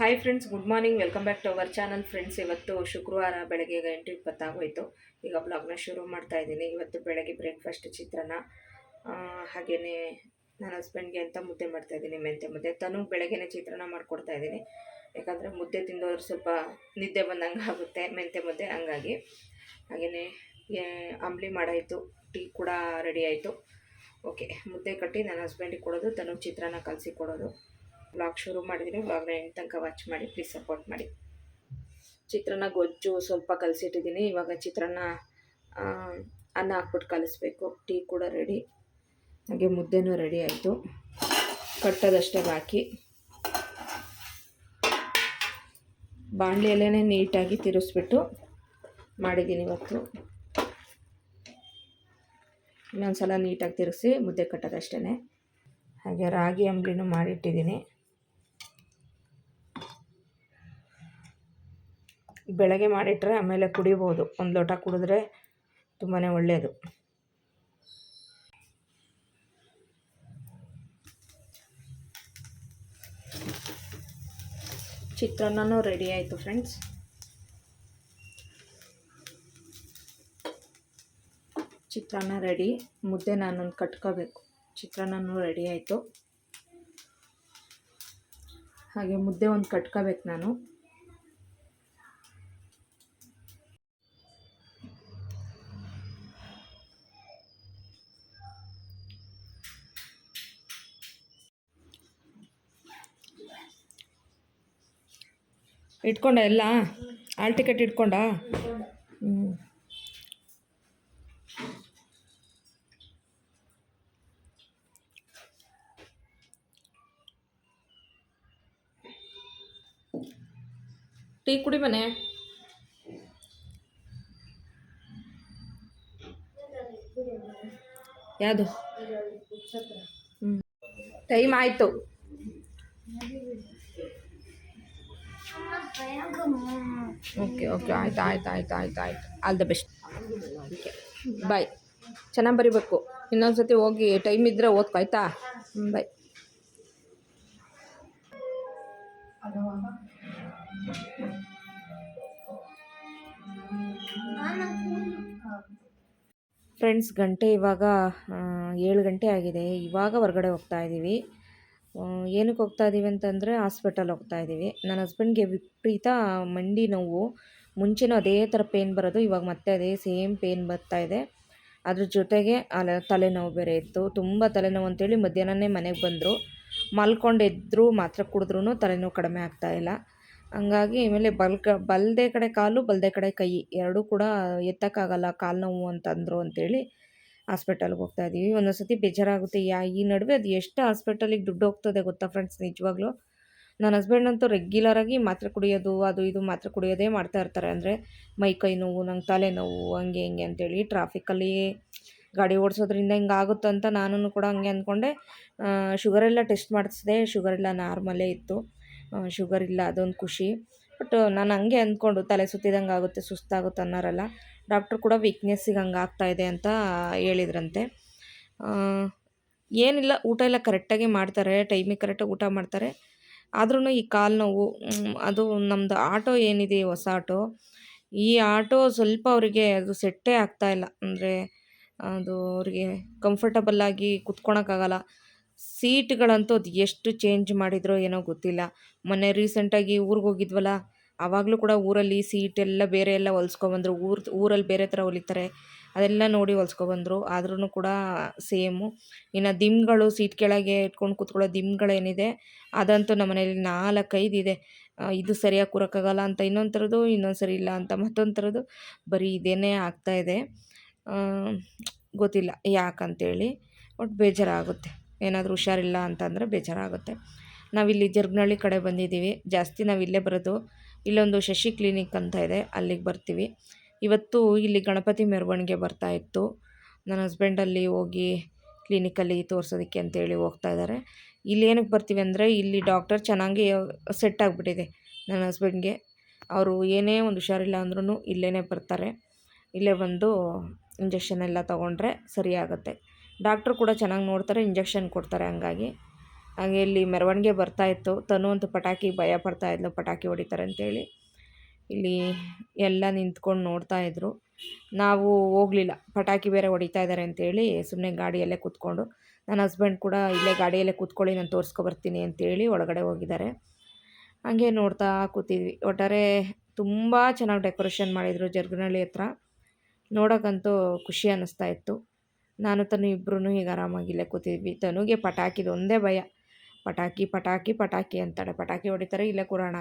Hi friends good morning welcome back to our channel friends ಇವತ್ತು ಶುಕ್ರವಾರ ಬೆಳಗ್ಗೆ ಎಂಟು ಇಪ್ಪತ್ತಾಗೋಯಿತು. ಈಗ ಬ್ಲಾಗ್ನ ಶುರು ಮಾಡ್ತಾ ಇದ್ದೀನಿ. ಇವತ್ತು ಬೆಳಗ್ಗೆ ಬ್ರೇಕ್ಫಾಸ್ಟ್ ಚಿತ್ರಾನ್ನ. ಹಾಗೆಯೇ ನನ್ನ ಹಸ್ಬೆಂಡ್ಗೆ ಅಂತ ಮುದ್ದೆ ಮಾಡ್ತಾ ಇದ್ದೀನಿ ಮೆಂತೆ ಮುದ್ದೆ. ತನು ಬೆಳಗ್ಗೆನೇ ಚಿತ್ರಾನ್ನ ಮಾಡಿಕೊಡ್ತಾ ಇದ್ದೀನಿ. ಯಾಕಂದರೆ ಮುದ್ದೆ ತಿಂದೋದ್ರೆ ಸ್ವಲ್ಪ ನಿದ್ದೆ ಬಂದಂಗೆ ಆಗುತ್ತೆ ಮೆಂತೆ ಮುದ್ದೆ ಹಂಗಾಗಿ. ಹಾಗೆಯೇ ಅಂಬ್ಲಿ ಮಾಡಾಯಿತು, ಟೀ ಕೂಡ ರೆಡಿ ಆಯಿತು. ಓಕೆ ಮುದ್ದೆ ಕಟ್ಟಿ ನನ್ನ ಹಸ್ಬೆಂಡಿಗೆ ಕೊಡೋದು, ತನು ಚಿತ್ರಾನ್ನ ಕಲಸಿ ಕೊಡೋದು. ವ್ಲಾಗ್ ಶುರು ಮಾಡಿದ್ದೀನಿ. ವ್ಲಾಗ್ನ ಎಂಟು ತನಕ ವಾಚ್ ಮಾಡಿ ಪ್ಲೀಸ್ ಸಪೋರ್ಟ್ ಮಾಡಿ. ಚಿತ್ರಾನ್ನ ಗೊಜ್ಜು ಸ್ವಲ್ಪ ಕಲಸಿಟ್ಟಿದ್ದೀನಿ. ಇವಾಗ ಚಿತ್ರಾನ್ನ ಅನ್ನ ಹಾಕ್ಬಿಟ್ಟು ಕಲಿಸ್ಬೇಕು. ಟೀ ಕೂಡ ರೆಡಿ ಹಾಗೆ ಮುದ್ದೆನೂ ರೆಡಿ ಆಯಿತು. ಕಟ್ಟೋದಷ್ಟೇ ಬಾಕಿ. ಬಾಣಲಿಯಲ್ಲೇ ನೀಟಾಗಿ ತಿರುಗಿಸ್ಬಿಟ್ಟು ಮಾಡಿದ್ದೀನಿ ಇವತ್ತು. ಇನ್ನೊಂದು ಸಲ ನೀಟಾಗಿ ತಿರುಗಿಸಿ ಮುದ್ದೆ ಕಟ್ಟೋದಷ್ಟೇ ಹಾಗೆ ರಾಗಿ ಅಂಬ್ಲಿನೂ ಮಾಡಿಟ್ಟಿದ್ದೀನಿ. ಬೆಳಗ್ಗೆ ಮಾಡಿಟ್ರೆ ಆಮೇಲೆ ಕುಡಿಬೋದು. ಒಂದು ಲೋಟ ಕುಡಿದ್ರೆ ತುಂಬಾ ಒಳ್ಳೆಯದು ಚಿತ್ರಾನ್ನನೂ ರೆಡಿ ಆಯಿತು ಫ್ರೆಂಡ್ಸ್. ಚಿತ್ರಾನ್ನ ರೆಡಿ. ಮುದ್ದೆ ನಾನೊಂದು ಕಟ್ಕೋಬೇಕು. ಚಿತ್ರಾನ್ನನೂ ರೆಡಿ ಆಯಿತು. ಹಾಗೆ ಮುದ್ದೆ ಒಂದು ಕಟ್ಕೋಬೇಕು ನಾನು. ಇಟ್ಕೊಂಡ ಎಲ್ಲ? ಆಲ್ ಟಿಕೆಟ್ ಇಟ್ಕೊಂಡ? ಟೀ ಕುಡಿ ಮನೆ. ಯಾವುದು? ಹ್ಞೂ ಟೈಮ್ ಆಯಿತು. ಓಕೆ ಓಕೆ ಆಯ್ತು ಆಯ್ತು ಆಯ್ತು ಆಯ್ತು ಆಯ್ತು. ಆಲ್ ದ ಬೆಸ್ಟ್ ಬಾಯ್ ಚೆನ್ನಾಗಿ ಬರಿಬೇಕು. ಇನ್ನೊಂದು ಸತಿ ಹೋಗಿ ಟೈಮ್ ಇದ್ದರೆ ಓದ್ಕೊ, ಆಯ್ತಾ? ಬಾಯ್ ಫ್ರೆಂಡ್ಸ್ ಗಂಟೆ ಇವಾಗ ಏಳು ಗಂಟೆ ಆಗಿದೆ. ಇವಾಗ ಹೊರಗಡೆ ಹೋಗ್ತಾ ಇದ್ದೀವಿ ಏನಕ್ಕೆ ಹೋಗ್ತಾ ಇದ್ದೀವಿ ಅಂತಂದರೆ ಹಾಸ್ಪಿಟಲ್ ಹೋಗ್ತಾ ಇದ್ದೀವಿ ನನ್ನ ಹಸ್ಬೆಂಡ್ಗೆ ವಿಪರೀತ ಮಂಡಿ ನೋವು. ಮುಂಚೆನೂ ಅದೇ ಥರ ಪೇನ್ ಬರೋದು, ಇವಾಗ ಮತ್ತೆ ಅದೇ ಸೇಮ್ ಪೇನ್ ಬರ್ತಾ ಇದೆ. ಅದ್ರ ಜೊತೆಗೆ ಅಲ್ಲ ತಲೆನೋವು ಬೇರೆ ಇತ್ತು. ತುಂಬ ತಲೆನೋವು ಅಂತೇಳಿ ಮಧ್ಯಾಹ್ನನೇ ಮನೆಗೆ ಬಂದರು. ಮಲ್ಕೊಂಡು ಎದ್ದರು ಮಾತ್ರ ಕುಡಿದ್ರೂ ತಲೆನೋವು ಕಡಿಮೆ ಇಲ್ಲ. ಹಂಗಾಗಿ ಆಮೇಲೆ ಬಲ್ಕ, ಬಲ್ದೆ ಕಡೆ ಕಾಲು, ಬಲ್ದೇ ಕಡೆ ಕೈ, ಎರಡೂ ಕೂಡ ಎತ್ತಕ್ಕಾಗಲ್ಲ, ಕಾಲು ನೋವು ಅಂತಂದರು ಅಂತೇಳಿ ಹಾಸ್ಪಿಟಲ್ಗೆ ಹೋಗ್ತಾ ಇದ್ದೀವಿ ಒಂದೊಂದು ಸತಿ ಬೇಜಾರಾಗುತ್ತೆ, ಯಾ ಈ ನಡುವೆ ಅದು ಎಷ್ಟು ಹಾಸ್ಪಿಟಲಿಗೆ ದುಡ್ಡು ಹೋಗ್ತದೆ ಗೊತ್ತಾ ಫ್ರೆಂಡ್ಸ್ ನಿಜವಾಗ್ಲೂ? ನನ್ನ ಹಸ್ಬೆಂಡ್ ಅಂತೂ ರೆಗ್ಯುಲರಾಗಿ ಮಾತ್ರೆ ಕುಡಿಯೋದು, ಅದು ಇದು ಮಾತ್ರೆ ಕುಡಿಯೋದೇ ಮಾಡ್ತಾ ಇರ್ತಾರೆ. ಅಂದರೆ ಮೈ ಕೈ ನೋವು, ನಂಗೆ ತಲೆನೋವು ಹಂಗೆ ಹಿಂಗೆ ಅಂತೇಳಿ ಟ್ರಾಫಿಕಲ್ಲಿ ಗಾಡಿ ಓಡಿಸೋದ್ರಿಂದ ಹಿಂಗೆ ಅಂತ ನಾನು ಕೂಡ ಹಂಗೆ ಅಂದ್ಕೊಂಡೆ. ಶುಗರೆಲ್ಲ ಟೆಸ್ಟ್ ಮಾಡಿಸಿದೆ ಶುಗರೆಲ್ಲ ನಾರ್ಮಲೇ ಇತ್ತು. ಶುಗರ್ ಇಲ್ಲ ಅದೊಂದು ಖುಷಿ. ಬಟ್ ನಾನು ಹಂಗೆ ಅಂದ್ಕೊಂಡು ತಲೆ ಸುತ್ತಿದಂಗೆ ಆಗುತ್ತೆ, ಸುಸ್ತಾಗುತ್ತೆ ಅನ್ನೋರಲ್ಲ. ಡಾಕ್ಟ್ರು ಕೂಡ ವೀಕ್ನೆಸ್ಸಿಗೆ ಹಂಗೆ ಆಗ್ತಾ ಇದೆ ಅಂತ ಹೇಳಿದ್ರಂತೆ. ಏನಿಲ್ಲ, ಊಟ ಎಲ್ಲ ಕರೆಕ್ಟಾಗಿ ಮಾಡ್ತಾರೆ ಟೈಮಿಗೆ ಕರೆಕ್ಟಾಗಿ ಊಟ ಮಾಡ್ತಾರೆ. ಆದ್ರೂ ಈ ಕಾಲು ನೋವು ಅದು ನಮ್ಮದು ಆಟೋ ಏನಿದೆ ಹೊಸ ಆಟೋ ಈ ಆಟೋ ಸ್ವಲ್ಪ ಅವರಿಗೆ ಅದು ಸೆಟ್ಟೇ ಆಗ್ತಾ ಇಲ್ಲ. ಅಂದರೆ ಅದು ಅವರಿಗೆ ಕಂಫರ್ಟಬಲ್ ಆಗಿ ಕುತ್ಕೊಳಕ್ಕಾಗಲ್ಲ ಸೀಟ್ಗಳಂತೂ ಅದು ಎಷ್ಟು ಚೇಂಜ್ ಮಾಡಿದ್ರೋ ಏನೋ ಗೊತ್ತಿಲ್ಲ. ಮೊನ್ನೆ ರೀಸೆಂಟಾಗಿ ಊರಿಗೆ ಹೋಗಿದ್ವಲ್ಲ ಆವಾಗಲೂ ಕೂಡ ಊರಲ್ಲಿ ಸೀಟ್ ಎಲ್ಲ ಬೇರೆ ಎಲ್ಲ ಹೊಲ್ಸ್ಕೊಬಂದ್ರು. ಊರು ಊರಲ್ಲಿ ಬೇರೆ ಥರ ಹೊಲಿತಾರೆ. ಅದೆಲ್ಲ ನೋಡಿ ಹೊಲ್ಸ್ಕೊಬಂದರು. ಆದ್ರೂ ಕೂಡ ಸೇಮು. ಇನ್ನು ದಿಮ್ಗಳು ಸೀಟ್ ಕೆಳಗೆ ಇಟ್ಕೊಂಡು ಕೂತ್ಕೊಳ್ಳೋ ದಿಮ್ಗಳೇನಿದೆ ಅದಂತೂ ನಮ್ಮ ಮನೇಲಿ ನಾಲ್ಕೈದು ಇದೆ. ಇದು ಸರಿಯಾಗಿ ಕೂರೋಕ್ಕಾಗಲ್ಲ ಅಂತ ಇನ್ನೊಂದು ಥರದ್ದು ಇನ್ನೊಂದು ಸರಿ ಇಲ್ಲ ಅಂತ ಮತ್ತೊಂದು ಥರದ್ದು ಬರೀ ಇದೇನೇ ಆಗ್ತಾ ಇದೆ. ಆ, ಗೊತ್ತಿಲ್ಲ ಯಾಕಂತೇಳಿ ಒಟ್ಟು ಬೇಜಾರಾಗುತ್ತೆ. ಏನಾದರೂ ಹುಷಾರಿಲ್ಲ ಅಂತಂದರೆ ಬೇಜಾರಾಗುತ್ತೆ. ನಾವಿಲ್ಲಿ ಜರ್ಗ್ನಳ್ಳಿ ಕಡೆ ಬಂದಿದ್ದೀವಿ. ಜಾಸ್ತಿ ನಾವು ಇಲ್ಲೇ ಬರೋದು. ಇಲ್ಲೊಂದು ಶಶಿ ಕ್ಲಿನಿಕ್ ಅಂತ ಇದೆ, ಅಲ್ಲಿಗೆ ಬರ್ತೀವಿ. ಇವತ್ತು ಇಲ್ಲಿ ಗಣಪತಿ ಮೆರವಣಿಗೆ ಬರ್ತಾ ಇತ್ತು. ನನ್ನ ಹಸ್ಬೆಂಡ್ ಅಲ್ಲಿ ಹೋಗಿ ಕ್ಲಿನಿಕಲ್ಲಿ ತೋರಿಸೋದಕ್ಕೆ ಅಂತೇಳಿ ಹೋಗ್ತಾ ಇದ್ದಾರೆ ಇಲ್ಲಿ ಏನಕ್ಕೆ ಬರ್ತೀವಿ ಅಂದರೆ, ಇಲ್ಲಿ ಡಾಕ್ಟರ್ ಚೆನ್ನಾಗಿ ಸೆಟ್ ಆಗಿಬಿಟ್ಟಿದೆ ನನ್ನ ಹಸ್ಬೆಂಡ್ಗೆ ಅವರು ಏನೇ ಒಂದು ಹುಷಾರಿಲ್ಲ ಅಂದ್ರೂ ಇಲ್ಲೇ ಬರ್ತಾರೆ. ಇಲ್ಲೇ ಬಂದು ಇಂಜೆಕ್ಷನ್ ಎಲ್ಲ ತೊಗೊಂಡ್ರೆ ಸರಿಯಾಗುತ್ತೆ ಡಾಕ್ಟ್ರು ಕೂಡ ಚೆನ್ನಾಗಿ ನೋಡ್ತಾರೆ ಇಂಜೆಕ್ಷನ್ ಕೊಡ್ತಾರೆ ಹಂಗಾಗಿ. ಹಾಗೆ ಇಲ್ಲಿ ಮೆರವಣಿಗೆ ಬರ್ತಾ ಇತ್ತು. ತನು ಅಂತೂ ಪಟಾಕಿ ಭಯ ಪಡ್ತಾ ಇದ್ಲು, ಪಟಾಕಿ ಹೊಡಿತಾರೆ ಅಂತೇಳಿ. ಇಲ್ಲಿ ಎಲ್ಲ ನಿಂತ್ಕೊಂಡು ನೋಡ್ತಾ ಇದ್ರು. ನಾವು ಹೋಗಲಿಲ್ಲ, ಪಟಾಕಿ ಬೇರೆ ಹೊಡಿತಾ ಇದ್ದಾರೆ ಅಂತೇಳಿ ಸುಮ್ಮನೆ ಗಾಡಿಯಲ್ಲೇ ಕೂತ್ಕೊಂಡು. ನನ್ನ ಹಸ್ಬೆಂಡ್ ಕೂಡ ಇಲ್ಲೇ ಗಾಡಿಯಲ್ಲೇ ಕೂತ್ಕೊಳ್ಳಿ, ನಾನು ತೋರಿಸ್ಕೊಬರ್ತೀನಿ ಅಂತೇಳಿ ಒಳಗಡೆ ಹೋಗಿದ್ದಾರೆ. ಹಾಗೆ ನೋಡ್ತಾ ಕೂತಿದ್ವಿ. ಒಟ್ಟಾರೆ ತುಂಬ ಚೆನ್ನಾಗಿ ಡೆಕೋರೇಷನ್ ಮಾಡಿದರು ಜರ್ಗನಹಳ್ಳಿ ಹತ್ರ. ನೋಡೋಕ್ಕಂತೂ ಖುಷಿ ಅನ್ನಿಸ್ತಾ ಇತ್ತು. ನಾನು, ತನು ಇಬ್ಬರೂ ಆರಾಮಾಗಿ ಇಲ್ಲೇ ಕೂತಿದ್ವಿ. ತನುಗೆ ಪಟಾಕಿದು ಒಂದೇ ಭಯ. ಪಟಾಕಿ ಪಟಾಕಿ ಪಟಾಕಿ ಅಂತಾಳೆ. ಪಟಾಕಿ ಹೊಡಿತಾರೆ, ಇಲ್ಲೇ ಕೂರೋಣ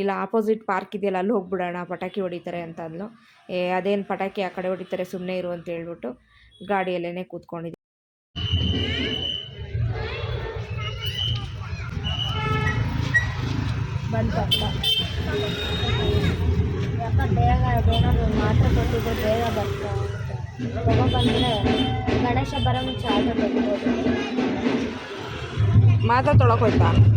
ಇಲ್ಲ, ಆಪೋಸಿಟ್ ಪಾರ್ಕ್ ಇದೆಯಲ್ಲ, ಅಲ್ಲಿ ಹೋಗ್ಬಿಡೋಣ, ಪಟಾಕಿ ಹೊಡಿತಾರೆ ಅಂತ ಅಂದ್ಲು. ಏ, ಅದೇನು ಪಟಾಕಿ? ಆ ಕಡೆ ಹೊಡಿತಾರೆ ಸುಮ್ಮನೆ ಇರು ಅಂತ ಹೇಳ್ಬಿಟ್ಟು ಗಾಡಿಯಲ್ಲೇ ಕೂತ್ಕೊಂಡಿದ್ದೆ ಮಾತ್ರ ಬೇಗ ಗಣೇಶ ಬರೋ ಮುಂಚೆ ಆರ್ಡರ್ ಬರ್ಬೋದು ಮಾತಾ ತೊಳಕೋಯ್ತಾ ಇರಬೇಕು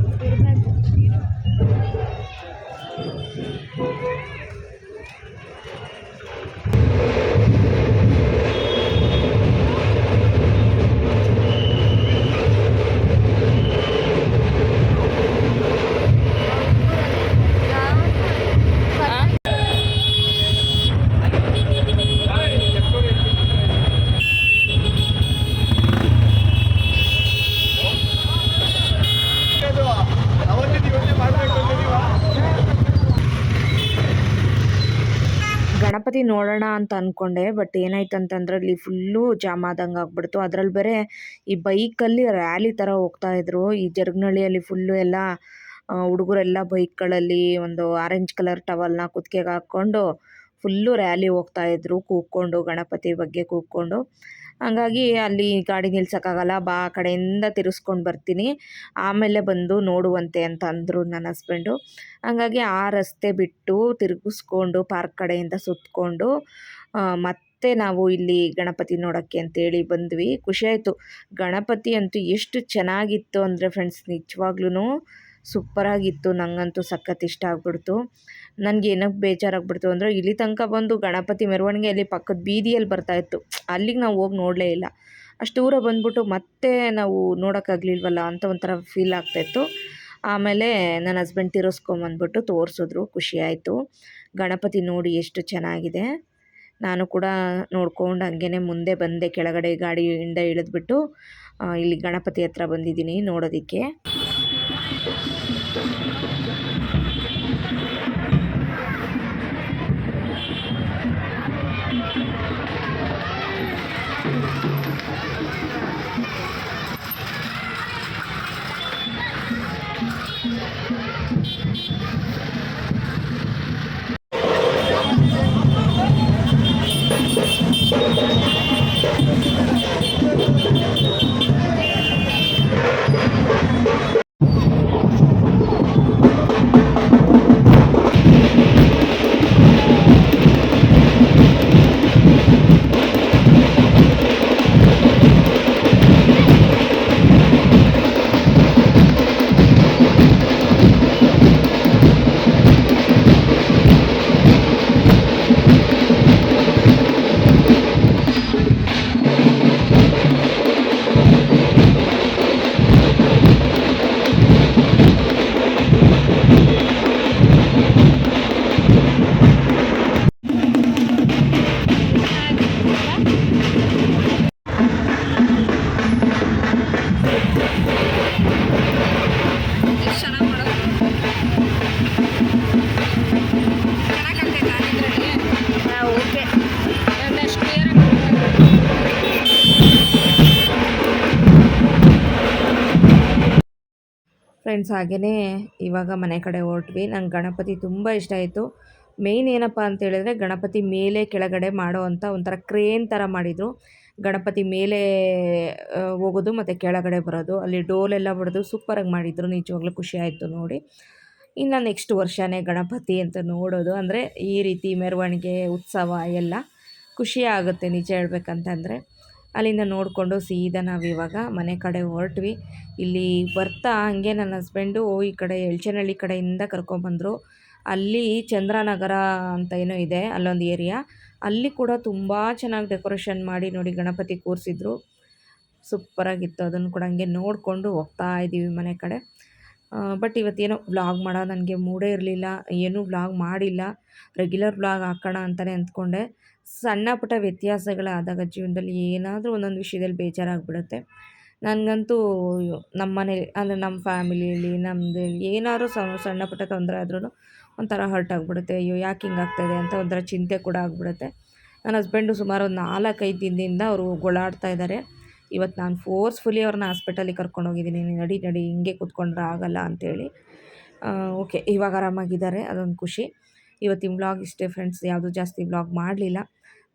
ಗಣಪತಿ ನೋಡೋಣ ಅಂತ ಅಂದ್ಕೊಂಡೆ ಬಟ್ ಏನಾಯ್ತು ಅಂತಂದ್ರೆ ಅಲ್ಲಿ ಫುಲ್ಲು ಜಾಮ್ ಆದಂಗೆ ಆಗ್ಬಿಡ್ತು. ಅದ್ರಲ್ಲಿ ಬೇರೆ ಈ ಬೈಕಲ್ಲಿ ರ್ಯಾಲಿ ಥರ ಹೋಗ್ತಾ ಇದ್ರು. ಈ ಜರ್ಗ್ನಳ್ಳಿಯಲ್ಲಿ ಫುಲ್ಲು ಎಲ್ಲ ಹುಡುಗರೆಲ್ಲ ಬೈಕ್ಗಳಲ್ಲಿ ಒಂದು ಆರೆಂಜ್ ಕಲರ್ ಟವಲ್ನ ಕುತ್ತಿಗೆಗೆ ಹಾಕ್ಕೊಂಡು ಫುಲ್ಲು ರ್ಯಾಲಿ ಹೋಗ್ತಾ ಇದ್ರು. ಕೂಗ್ಕೊಂಡು ಗಣಪತಿ ಬಗ್ಗೆ ಕೂಗ್ಕೊಂಡು ಹಂಗಾಗಿ ಅಲ್ಲಿ ಗಾಡಿ ನಿಲ್ಸೋಕ್ಕಾಗಲ್ಲ, ಬಾ ಆ ಕಡೆಯಿಂದ ತಿರುಗಿಸ್ಕೊಂಡು ಬರ್ತೀನಿ. ಆಮೇಲೆ ಬಂದು ನೋಡುವಂತೆ ಅಂತ ಅಂದರು ನನ್ನ ಹಸ್ಬೆಂಡು. ಹಂಗಾಗಿ ಆ ರಸ್ತೆ ಬಿಟ್ಟು ತಿರುಗಿಸ್ಕೊಂಡು ಪಾರ್ಕ್ ಕಡೆಯಿಂದ ಸುತ್ತಕೊಂಡು ಮತ್ತೆ ನಾವು ಇಲ್ಲಿ ಗಣಪತಿ ನೋಡೋಕ್ಕೆ ಅಂತೇಳಿ ಬಂದ್ವಿ. ಖುಷಿಯಾಯಿತು ಗಣಪತಿ ಅಂತೂ ಎಷ್ಟು ಚೆನ್ನಾಗಿತ್ತು ಅಂದರೆ ಫ್ರೆಂಡ್ಸ್ ನಿಜವಾಗ್ಲೂ ಸೂಪರಾಗಿತ್ತು ನನಗಂತೂ ಸಖತ್ ಇಷ್ಟ ಆಗ್ಬಿಡ್ತು. ನನಗೆ ಏನಕ್ಕೆ ಬೇಜಾರಾಗ್ಬಿಡ್ತು ಅಂದರೆ ಇಲ್ಲಿ ತನಕ ಬಂದು ಗಣಪತಿ ಮೆರವಣಿಗೆ ಅಲ್ಲಿ ಪಕ್ಕದ ಬೀದಿಯಲ್ಲಿ ಬರ್ತಾಯಿತ್ತು ಅಲ್ಲಿಗೆ ನಾವು ಹೋಗಿ ನೋಡಲೇ ಇಲ್ಲ. ಅಷ್ಟು ದೂರ ಬಂದ್ಬಿಟ್ಟು ಮತ್ತೆ ನಾವು ನೋಡೋಕ್ಕಾಗ್ಲಿಲ್ವಲ್ಲ ಅಂತ ಒಂಥರ ಫೀಲ್ ಆಗ್ತಾಯಿತ್ತು ಆಮೇಲೆ ನನ್ನ ಹಸ್ಬೆಂಡ್ ತಿರ್ಸ್ಕೊಂಬಂದ್ಬಿಟ್ಟು ತೋರಿಸಿದ್ರು ಖುಷಿಯಾಯಿತು ಗಣಪತಿ ನೋಡಿ ಎಷ್ಟು ಚೆನ್ನಾಗಿದೆ. ನಾನು ಕೂಡ ನೋಡ್ಕೊಂಡು ಹಂಗೇ ಮುಂದೆ ಬಂದೆ, ಕೆಳಗಡೆ ಗಾಡಿಯಿಂದ ಇಳಿದ್ಬಿಟ್ಟು ಇಲ್ಲಿ ಗಣಪತಿ ಹತ್ರ ಬಂದಿದ್ದೀನಿ ನೋಡೋದಕ್ಕೆ. Thank you. you. ಫ್ರೆಂಡ್ಸ್ ಹಾಗೆಯೇ ಇವಾಗ ಮನೆ ಕಡೆ ಹೊರಟ್ವಿ. ನಂಗೆ ಗಣಪತಿ ತುಂಬ ಇಷ್ಟ ಆಯಿತು. ಮೇಯ್ನ್ ಏನಪ್ಪ ಅಂತೇಳಿದ್ರೆ ಗಣಪತಿ ಮೇಲೆ ಕೆಳಗಡೆ ಮಾಡೋ ಅಂಥ ಒಂಥರ ಕ್ರೇನ್ ಥರ ಮಾಡಿದರು. ಗಣಪತಿ ಮೇಲೆ ಹೋಗೋದು ಮತ್ತು ಕೆಳಗಡೆ ಬರೋದು. ಅಲ್ಲಿ ಡೋಲೆಲ್ಲ ಹೊಡೆದು ಸೂಪರಾಗಿ ಮಾಡಿದರು. ನಿಜವಾಗ್ಲೂ ಖುಷಿ ಆಯಿತು ನೋಡಿ. ಇನ್ನು ನೆಕ್ಸ್ಟ್ ವರ್ಷನೇ ಗಣಪತಿ ಅಂತ ನೋಡೋದು. ಅಂದರೆ ಈ ರೀತಿ ಮೆರವಣಿಗೆ, ಉತ್ಸವ ಎಲ್ಲ ಖುಷಿ ಆಗುತ್ತೆ ನಿಜ ಹೇಳ್ಬೇಕಂತಂದರೆ. ಅಲ್ಲಿಂದ ನೋಡಿಕೊಂಡು ಸೀದಾ ನಾವು ಇವಾಗ ಮನೆ ಕಡೆ ಹೊರಟ್ವಿ. ಇಲ್ಲಿ ಬರ್ತಾ ಹಂಗೆ ನನ್ನ ಹಸ್ಬೆಂಡು ಈ ಕಡೆ ಎಳ್ಚನಹಳ್ಳಿ ಕಡೆಯಿಂದ ಕರ್ಕೊಂಬಂದರು ಅಲ್ಲಿ ಚಂದ್ರನಗರ ಅಂತ ಏನೋ ಇದೆ, ಅಲ್ಲೊಂದು ಏರಿಯಾ ಅಲ್ಲಿ ಕೂಡ ತುಂಬ ಚೆನ್ನಾಗಿ ಡೆಕೋರೇಷನ್ ಮಾಡಿ ನೋಡಿ ಗಣಪತಿ ಕೂರಿಸಿದ್ರು. ಸೂಪರಾಗಿತ್ತು ಅದನ್ನು ಕೂಡ ಹಂಗೆ ನೋಡಿಕೊಂಡು ಹೋಗ್ತಾ ಇದ್ದೀವಿ ಮನೆ ಕಡೆ. ಬಟ್ ಇವತ್ತೇನೋ ವ್ಲಾಗ್ ಮಾಡೋ ನನಗೆ ಮೂಡೇ ಇರಲಿಲ್ಲ, ಏನೂ ವ್ಲಾಗ್ ಮಾಡಿಲ್ಲ. ರೆಗ್ಯುಲರ್ ವ್ಲಾಗ್ ಹಾಕೋಣ ಅಂತಲೇ ಅಂದ್ಕೊಂಡೆ. ಸಣ್ಣ ಪುಟ್ಟ ವ್ಯತ್ಯಾಸಗಳಾದಾಗ ಜೀವನದಲ್ಲಿ ಏನಾದರೂ ಒಂದೊಂದು ವಿಷಯದಲ್ಲಿ ಬೇಜಾರಾಗ್ಬಿಡುತ್ತೆ. ನನಗಂತೂ ನಮ್ಮ ಮನೇಲಿ, ಅಂದರೆ ನಮ್ಮ ಫ್ಯಾಮಿಲಿಯಲ್ಲಿ ನಮ್ಮದು ಏನಾದ್ರು ಸಣ್ಣ ಪುಟ್ಟ ತೊಂದರೆ ಆದ್ರೂ ಒಂಥರ ಹರ್ಟ್ ಆಗಿಬಿಡುತ್ತೆ. ಅಯ್ಯೋ, ಯಾಕೆ ಹಿಂಗೆ ಆಗ್ತಾಯಿದೆ ಅಂತ ಒಂಥರ ಚಿಂತೆ ಕೂಡ ಆಗಿಬಿಡುತ್ತೆ. ನನ್ನ ಹಸ್ಬೆಂಡು ಸುಮಾರು ಒಂದು ನಾಲ್ಕೈದು ದಿನದಿಂದ ಅವರು ಗೋಳಾಡ್ತಾ ಇದ್ದಾರೆ ಇವತ್ತು ನಾನು ಫೋರ್ಸ್ಫುಲಿ ಅವ್ರನ್ನ ಹಾಸ್ಪಿಟಲಿಗೆ ಕರ್ಕೊಂಡೋಗಿದ್ದೀನಿ ನಡಿ ನಡಿ, ಹಿಂಗೆ ಕೂತ್ಕೊಂಡ್ರೆ ಆಗಲ್ಲ ಅಂತೇಳಿ. ಓಕೆ ಇವಾಗ ಆರಾಮಾಗಿದ್ದಾರೆ. ಅದೊಂದು ಖುಷಿ. ಇವತ್ತಿನ ವ್ಲಾಗ್ ಇಷ್ಟೇ ಫ್ರೆಂಡ್ಸ್ ಯಾವುದೂ ಜಾಸ್ತಿ ವ್ಲಾಗ್ ಮಾಡಲಿಲ್ಲ.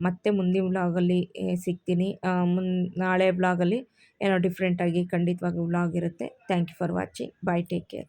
ಮತ್ತೆ ಮುಂದಿನ ವ್ಲಾಗಲ್ಲಿ ಸಿಗ್ತೀನಿ. ಮುನ್, ನಾಳೆ ವ್ಲಾಗಲ್ಲಿ ಏನೋ ಡಿಫ್ರೆಂಟಾಗಿ ಖಂಡಿತವಾಗಿ ವ್ಲಾಗ್ ಇರುತ್ತೆ. Thank you for watching bye take care